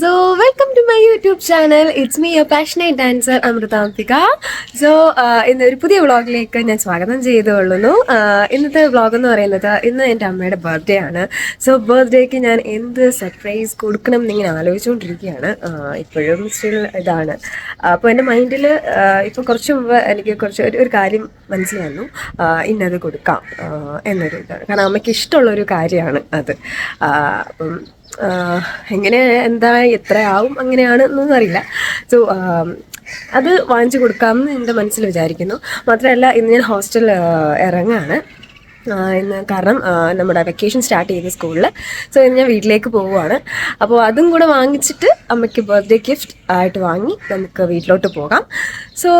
So welcome to my YouTube channel it's me a passionate dancer Amrithambika so ഇന്ന് ഒരു പുതിയ വ്ളോഗിലേക്ക് ഞാൻ സ്വാഗതം ചെയ്തുകൊള്ളുന്നു. Uh, ഇന്നത്തെ വ്ളോഗ് എന്ന് പറയുന്നത് ഇന്ന് എന്റെ അമ്മയുടെ ബർത്ത്ഡേ ആണ്. സോ ബർത്ത്ഡേക്ക് ഞാൻ എന്ത് സർപ്രൈസ് കൊടുക്കണം എന്നിങ്ങനെ ആലോചിച്ചുകൊണ്ടിരിക്കുകയാണ്. Uh, ഇപ്പോഴും സ്റ്റിൽ ഇതാണ്. അപ്പോൾ എന്റെ മൈൻഡിൽ ഇപ്പോൾ കുറച്ച് മുമ്പ് എനിക്ക് കുറച്ച് ഒരു കാര്യം മനസ്സിൽ വന്നു Uh, ഇന്നത് കൊടുക്കാം. Uh, എന്നൊരു ഇതാണ്. കാരണം അമ്മയ്ക്ക് ഇഷ്ടമുള്ളൊരു കാര്യമാണ് അത്. Uh, അപ്പം എങ്ങനെ എന്താ എത്രയാവും അങ്ങനെയാണ് എന്നൊന്നും അറിയില്ല. സോ അത് വാങ്ങിച്ചു കൊടുക്കാമെന്ന് എന്റെ മനസ്സിൽ വിചാരിക്കുന്നു. മാത്രമല്ല ഇന്ന് ഞാൻ ഹോസ്റ്റൽ ഇറങ്ങാണ്. ഇന്ന് കാരണം നമ്മുടെ വെക്കേഷൻ സ്റ്റാർട്ട് ചെയ്ത സ്കൂളിൽ സോ ഇന്ന് ഞാൻ വീട്ടിലേക്ക് പോവുകയാണ്. അപ്പോൾ അതും കൂടെ വാങ്ങിച്ചിട്ട് അമ്മയ്ക്ക് ബർത്ത്ഡേ ഗിഫ്റ്റ് ആയിട്ട് വാങ്ങി നമുക്ക് വീട്ടിലോട്ട് പോകാം. സോ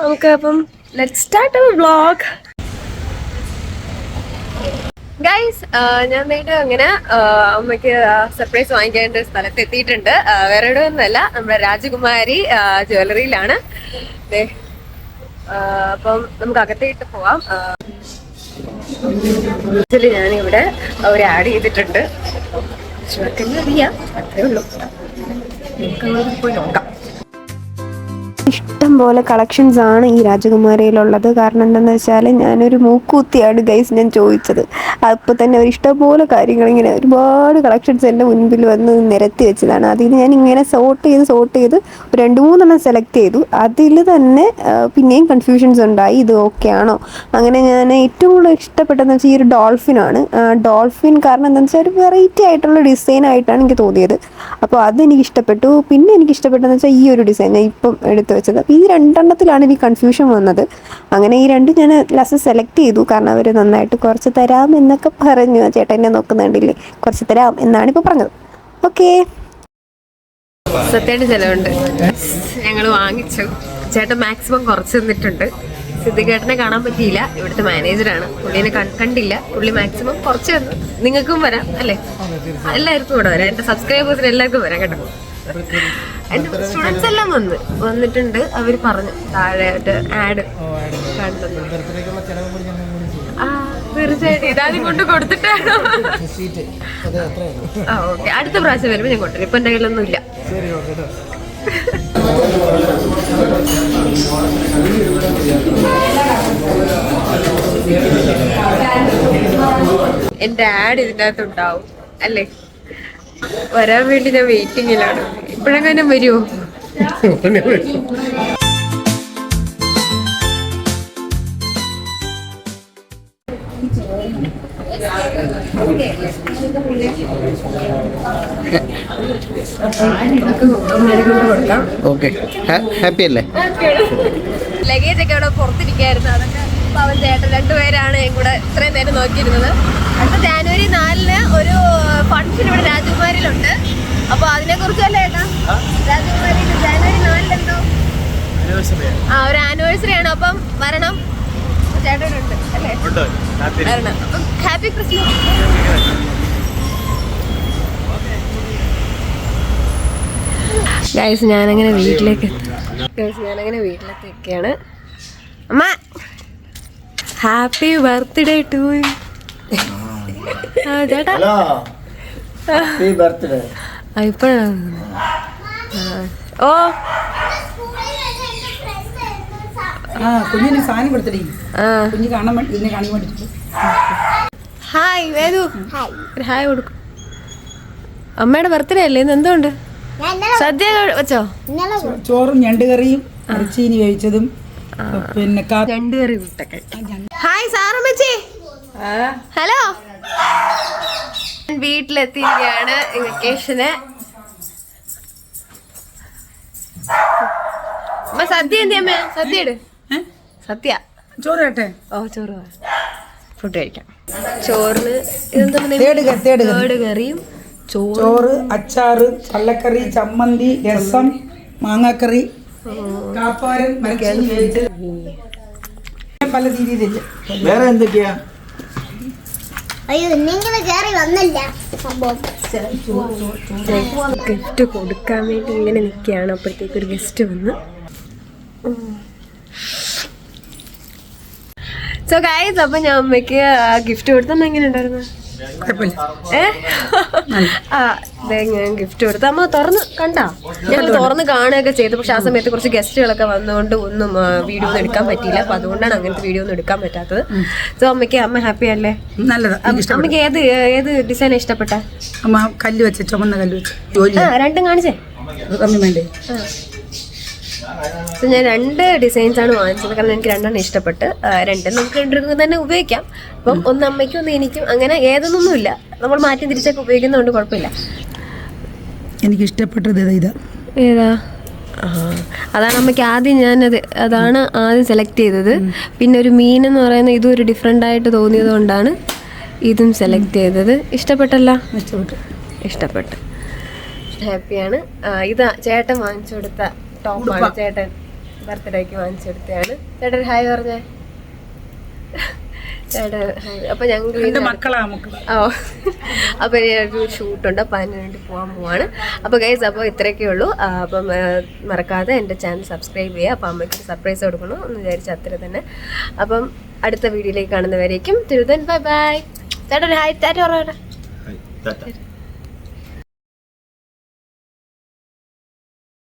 നമുക്ക് അപ്പം let start our vlog guys ഞാൻ നേരിട്ട് അങ്ങനെ അമ്മയ്ക്ക് സർപ്രൈസ് വാങ്ങിക്കേണ്ട ഒരു സ്ഥലത്ത് എത്തിയിട്ടുണ്ട്. വേറെ എവിടെ ഒന്നുമല്ല നമ്മുടെ രാജകുമാരി ജ്വല്ലറിയിലാണ് അപ്പം നമുക്ക് അകത്തേട്ട് പോവാം. ആക്ച്വലി ഞാനിവിടെ ഒരു ആഡ് ചെയ്തിട്ടുണ്ട്. അറിയാം അത്രേ ഉള്ളൂ. നമുക്ക് പോയി നോക്കാം. ഇഷ്ടം പോലെ കളക്ഷൻസ് ആണ് ഈ രാജകുമാരിയിലുള്ളത്. കാരണം എന്താണെന്ന് വെച്ചാൽ ഞാനൊരു മൂക്കൂത്തിയാണ് ഗൈസ് ഞാൻ ചോദിച്ചത്. അപ്പോൾ തന്നെ ഒരു ഇഷ്ടംപോലെ കാര്യങ്ങൾ ഇങ്ങനെ ഒരുപാട് കളക്ഷൻസ് എന്റെ മുൻപിൽ വന്ന് നിരത്തി വെച്ചതാണ്. അതിൽ ഞാൻ ഇങ്ങനെ സോർട്ട് ചെയ്ത് സോർട്ട് ചെയ്ത് രണ്ട് മൂന്നെണ്ണം സെലക്ട് ചെയ്തു. അതിൽ തന്നെ പിന്നെയും കൺഫ്യൂഷൻസ് ഉണ്ടായി. ഇത് ഓക്കെ ആണോ? അങ്ങനെ ഞാൻ ഏറ്റവും കൂടുതൽ ഇഷ്ടപ്പെട്ടതെന്ന് വെച്ചാൽ ഈ ഒരു ഡോൾഫിനാണ് ഡോൾഫിൻ കാരണം എന്താണെന്ന് വെച്ചാൽ ഒരു വെറൈറ്റി ആയിട്ടുള്ള ഡിസൈൻ ആയിട്ടാണ് എനിക്ക് തോന്നിയത്. അപ്പോൾ അതെനിക്ക് ഇഷ്ടപ്പെട്ടു. പിന്നെ എനിക്ക് ഇഷ്ടപ്പെട്ടതെന്ന് വെച്ചാൽ ഈ ഒരു ഡിസൈൻ ഞാൻ ഇപ്പം എടുത്തു വെച്ചത്. അപ്പോൾ ഈ രണ്ടെണ്ണത്തിലാണ് എനിക്ക് കൺഫ്യൂഷൻ വന്നത്. അങ്ങനെ ഈ രണ്ടും ഞാൻ ലാസ്റ്റ് സെലക്ട് ചെയ്തു. കാരണം അവർ നന്നായിട്ട് കുറച്ച് തരാം എന്നൊക്കെ പറഞ്ഞു. ചേട്ടൻ എന്നെ നോക്കുന്നുണ്ടില്ലേ? കുറച്ച് തരാം എന്നാണ് ഇപ്പോൾ പറഞ്ഞത്. ഓക്കേ സത്യമായിട്ട് ചിലവുണ്ട്. ഞങ്ങൾ വാങ്ങിച്ചു. ചേട്ടൻ മാക്സിമം കുറച്ച് തന്നിട്ടുണ്ട്. സിദ്ധികേട്ടനെ കാണാൻ പറ്റിയില്ല. ഇവിടുത്തെ മാനേജറാണ് പുള്ളിനെ കണ്ടില്ല. പുള്ളി മാക്സിമം കുറച്ച് തന്നു. നിങ്ങൾക്കും വരാം അല്ലേ? എല്ലാവർക്കും ഇവിടെ വരാം. എന്റെ സബ്സ്ക്രൈബേഴ്സിന് എല്ലാവർക്കും വരാം കേട്ടോ. എന്റെ സ്റ്റുഡൻസ് എല്ലാം വന്ന്. വന്നിട്ടുണ്ട്. അവർ പറഞ്ഞു താഴെ ആഡ് കണ്ടു ആ തീർച്ചയായിട്ടും. ഇതാദ്യം കൊണ്ട് കൊടുത്തിട്ടാണോ? ആ ഓക്കെ അടുത്ത പ്രാവശ്യം വരുമ്പോൾ ഞാൻ കൊണ്ടുവരും. ഇപ്പൊ എന്റെ കയ്യിലൊന്നും ഇല്ല എന്റെ ആഡ് ഇതിനകത്തുണ്ടാവും അല്ലേ? വരാൻ വേണ്ടി ഞാൻ വെയിറ്റിങ്ങിലാണ്. ഇപ്പോഴെങ്ങനെ വരുമോ ഓക്കെ ഹാപ്പി അല്ലേ? ലഗേജ് ഒക്കെ അവിടെ പുറത്തിരിക്കായിരുന്നു. അതൊക്കെ ഇപ്പൊ അവൻ ചേട്ടൻ രണ്ടുപേരാണ് കൂടെ ഇത്രയും നേരം നോക്കിയിരുന്നത്. അടുത്ത ജാനുവരി നാലിന് ഒരു ഫംഗ്ഷൻ ഇവിടെ രാജകുമാരിയിലുണ്ട്. അപ്പൊ അതിനെ കുറിച്ചല്ലേ ഏട്ടാ രാജകുമാരിയിൽ ജാനുവരി നാലിലെന്തോ ആ ഒരു ആനിവേഴ്സറി ആണ്. അപ്പം വരണം. ചേട്ടനുണ്ട് അല്ലേ? വരണം. അപ്പം ഹാപ്പി ക്രിസ്മസ് ഗൈസ് ഞാനങ്ങനെ വീട്ടിലേക്ക് ഗൈസ് ഞാനങ്ങനെ വീട്ടിലേക്ക് ഒക്കെയാണ് അമ്മ! ഹാപ്പി ബർത്ത്ഡേ ടു ചേട്ടാ. ഹലോ. ഹാപ്പി ബർത്ത്ഡേ ഇപ്പോഴാണ് ഓ. കുഞ്ഞിന് സാധനം കൊടുത്തടി. ആ. കുഞ്ഞ് കാണാൻ വേണ്ടി ഇതിനെ കാണാൻ വേണ്ടി ഹായ് വേദു. ഒരു ഹായ് കൊടുക്കും. അമ്മയുടെ ബർത്ത്ഡേ അല്ലേ? ഇന്ന് എന്തുകൊണ്ട് സദ്യ വെച്ചോ? ചോറും ഞണ്ട് കറിയും ഇറച്ചീനി വേവിച്ചതും പിന്നെ കാ രണ്ട് കറി മുട്ടക്കൽ ഹായ് സാറമ്മച്ചി. ഹലോ. വീട്ടിലെത്തിയിരിക്കുകയാണ് വെക്കേഷന് സദ്യ എന്തി അമ്മ? സദ്യ ഇട്? സദ്യ. ചോറ് കേട്ടെ? ഓ ചോറ് ഫുഡ് കഴിക്കാം. ചോറിന് ഇതെന്താ കറിയും ചോറ്. ചോറ് അച്ചാറ് കള്ളക്കറി ചമ്മന്തി രസം മാങ്ങാക്കറി പല രീതിയിലില്ല. വേറെ എന്തൊക്കെയാ? അയ്യോ ഇന്നിങ്ങനെ കയറി വന്നില്ല സംഭവം. ഗിഫ്റ്റ് കൊടുക്കാൻ വേണ്ടി ഇങ്ങനെ നിൽക്കുകയാണ്. അപ്പോഴത്തേക്ക് ഒരു ഗസ്റ്റ് വന്ന്. സോ ഗൈസ് അപ്പൊ ഞാൻ അമ്മയ്ക്ക് ഗിഫ്റ്റ് കൊടുത്തമ്മ എങ്ങനെ ഉണ്ടായിരുന്നു? ഏ? ആ ഞാൻ ഗിഫ്റ്റ് കൊടുത്തു. അമ്മ തുറന്ന് കണ്ടാ? ഞങ്ങൾ തുറന്ന് കാണുകയൊക്കെ ചെയ്തു. പക്ഷെ ആ സമയത്ത് കുറച്ച് ഗസ്റ്റുകളൊക്കെ വന്നുകൊണ്ട് ഒന്നും വീഡിയോ ഒന്നും എടുക്കാൻ പറ്റിയില്ല. അപ്പൊ അതുകൊണ്ടാണ് അങ്ങനത്തെ വീഡിയോ ഒന്നും എടുക്കാൻ പറ്റാത്തത്. സോ അമ്മയ്ക്ക് അമ്മ ഹാപ്പി അല്ലേ? നല്ലത്. അമ്മയ്ക്ക് ഏത് ഏത് ഡിസൈൻ ഇഷ്ടപ്പെട്ട? അമ്മ കല്ല് വെച്ച് ചുമന്ന കല്ല് വെച്ച്. രണ്ടും കാണിച്ചേ. വേണ്ടേ? ഞാൻ രണ്ട് ഡിസൈൻസ് ആണ് വാങ്ങിച്ചത്. കാരണം എനിക്ക് രണ്ടെണ്ണം ഇഷ്ടപ്പെട്ട് രണ്ടും നമുക്ക് രണ്ടുപേർക്കും തന്നെ ഉപയോഗിക്കാം. അപ്പം ഒന്ന് അമ്മയ്ക്കും ഒന്ന് എനിക്കും. അങ്ങനെ ഏതൊന്നൊന്നുമില്ല. നമ്മൾ മാറ്റി തിരിച്ചൊക്കെ ഉപയോഗിക്കുന്നതുകൊണ്ട് കുഴപ്പമില്ല. എനിക്ക് ഇഷ്ടപ്പെട്ടത് ഇതാ? ഇതാ ഏതാ അതാണ് അമ്മയ്ക്ക് ആദ്യം ഞാനത് അതാണ് ആദ്യം സെലക്ട് ചെയ്തത്. പിന്നെ ഒരു മീൻ എന്ന് പറയുന്ന ഇതും ഒരു ഡിഫറെന്റ് ആയിട്ട് തോന്നിയത് കൊണ്ടാണ് ഇതും സെലക്ട് ചെയ്തത്. ഇഷ്ടപ്പെട്ടല്ല? ഇഷ്ടപ്പെട്ടു. ഇഷ്ടപ്പെട്ടു. ഹാപ്പിയാണ്. ഇതാ ചേട്ടൻ വാങ്ങിച്ചു കൊടുത്ത ടോപ്പാണ് ചേട്ടൻ ബർത്ത്ഡേക്ക് വാങ്ങിച്ചു കൊടുത്തതാണ് ചേട്ടൻ ഹായ് പറഞ്ഞേ. അപ്പൊ ഞങ്ങൾ എന്റെ മക്കളാ ഓ. അപ്പൊ ഇനി ഒരു ഷൂട്ടുണ്ട്. അപ്പൊ അതിന് വേണ്ടി പോകാൻ പോവാണ്. അപ്പൊ ഗൈസ് അപ്പോൾ ഇത്രയൊക്കെ ഉള്ളൂ. അപ്പൊ അപ്പം മറക്കാതെ എന്റെ ചാനൽ സബ്സ്ക്രൈബ് ചെയ്യുക. അപ്പം അമ്മയ്ക്ക് സർപ്രൈസ് കൊടുക്കണം എന്ന് വിചാരിച്ച അത്ര തന്നെ. അപ്പം അടുത്ത വീഡിയോയിലേക്ക് കാണുന്നവരേക്കും. തിരുതൻ ബൈ ബൈ ചേട്ടൻ ഹായ് ചേട്ടൻ